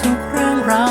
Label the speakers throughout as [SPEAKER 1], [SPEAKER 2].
[SPEAKER 1] ทุกเรื่องราว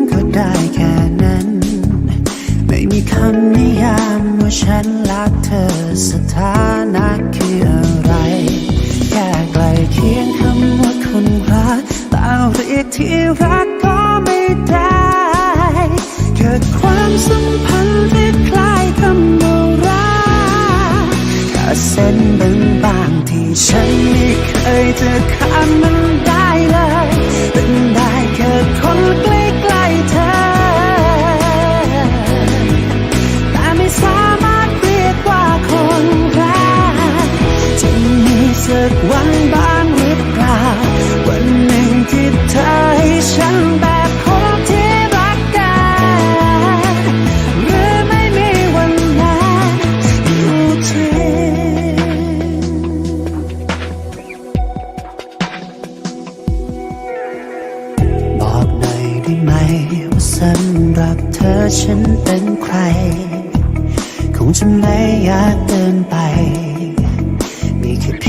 [SPEAKER 2] ได้แค่นั้น ไม่มีคำนิยามว่าฉันรักเธอสถานะคืออะไร แค่ใกลเคียงคำว่าคนรักแต่เรียกที่รักก็ไม่ได้เกิดความสัมพันธ์ที่คล้ายคำว่ารักแค่เส้นบางๆที่ฉันไม่เคยจะข้ามมันได้เลยเป็นได้แค่คนใกล้ วันบ้างหรือเปล่าวันหนึ่งที่เธอให้ฉันแบบคนที่รักกันหรือไม่มีวันนั้นอยู่จริงบอกหน่อยได้ไหมว่าสำหรับเธอฉันเป็นใคร คงจะไม่อยากเดินไป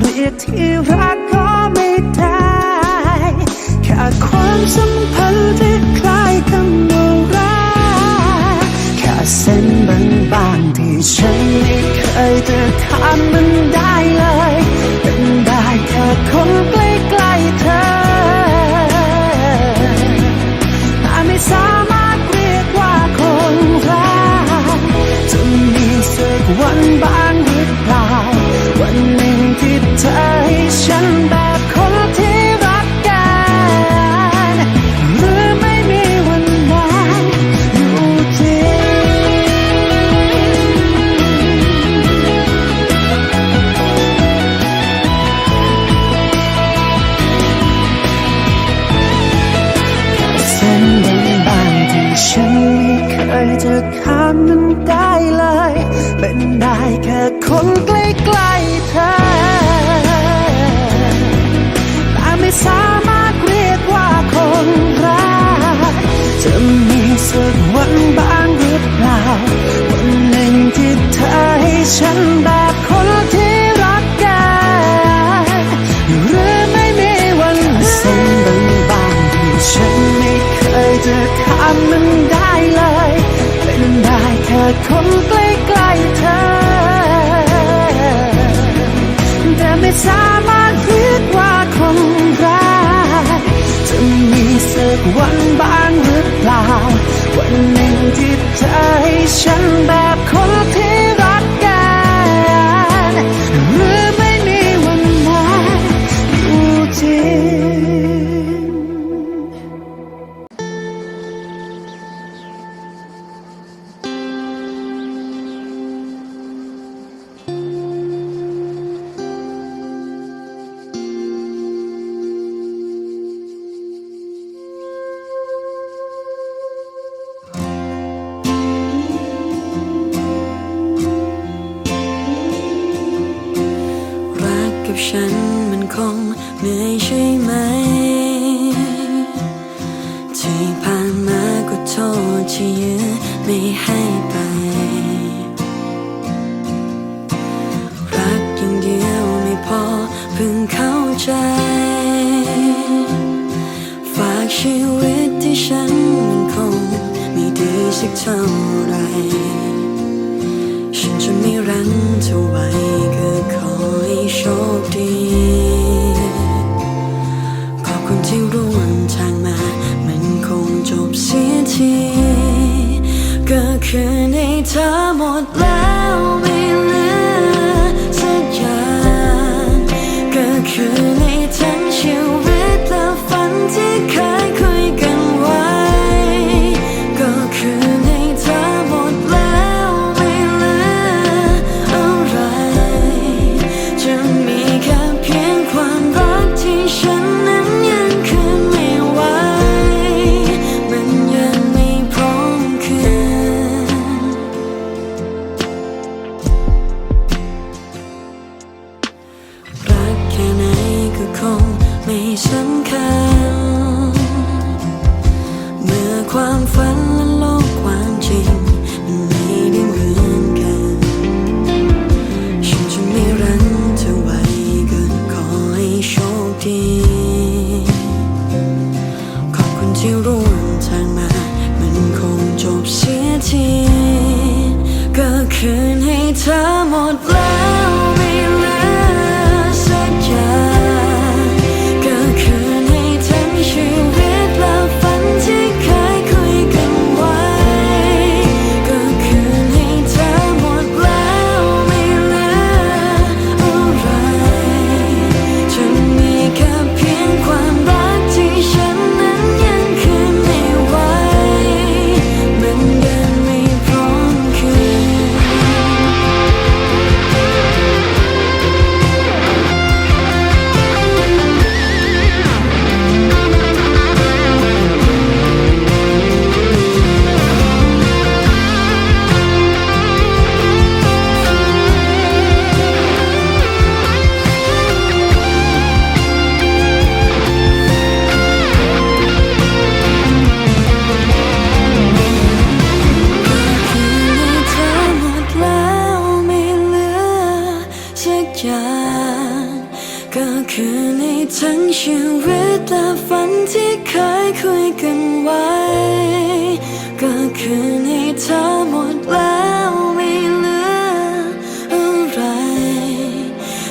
[SPEAKER 2] เรียกที่รักก็ไม่ได้แค่ความสัมพันธ์ที่คล้ายกันว่ารักแค่เส้นบางๆที่ฉันไม่เคยจะข้ามมัน สามารถเรียกว่าคนรักจะมีสักวันบ้างหรือเปล่า วันหนึ่งที่เธอให้ฉันแบบคน กับฉันมันคงเหนื่อยใช่
[SPEAKER 3] ไหม ที่ผ่านมาก็โทษที่ยื้อไม่ให้ไป รักอย่างเดียวไม่พอเพิ่งเข้าใจ ฝากชีวิตที่ฉันมันคงไม่ดีสักเท่า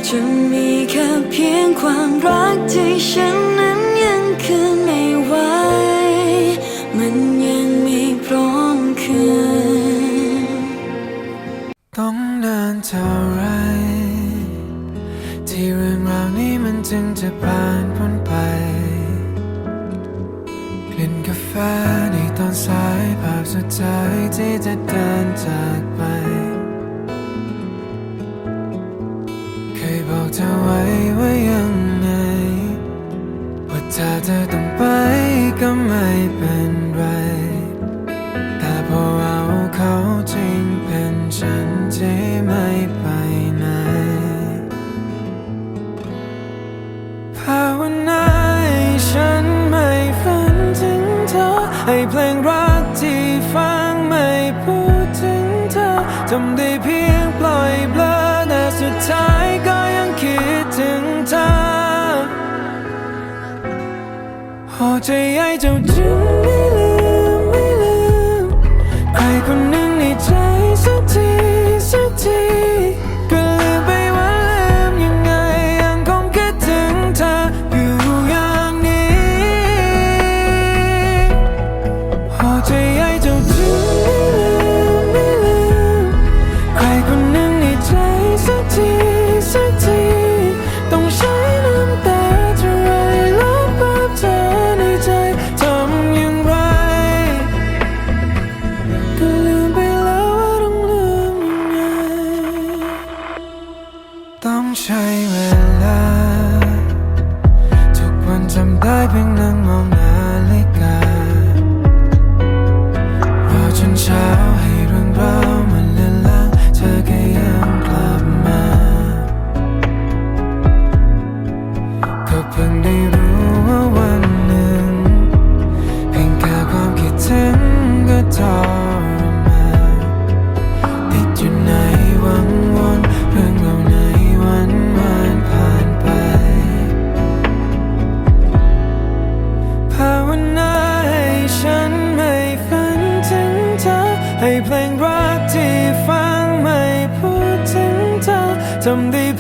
[SPEAKER 3] จะมีแค่เพียงความรักที่ฉันนั้นยังคืนไม่ไหว มันยังไม่พร้อมคืน
[SPEAKER 4] ต้องนา
[SPEAKER 5] นเท่าไร ที่เรื่องราวนี้มันจึงจะผ่านพ้นไป กลิ่นกาแฟในตอนสายภาพสุดท้ายที่จะเดินจากไป บอกเธอไว้ว่ายังไง ว่าถ้าเธอต้องไป 我最爱就是你了。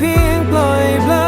[SPEAKER 5] tiếng bời bơi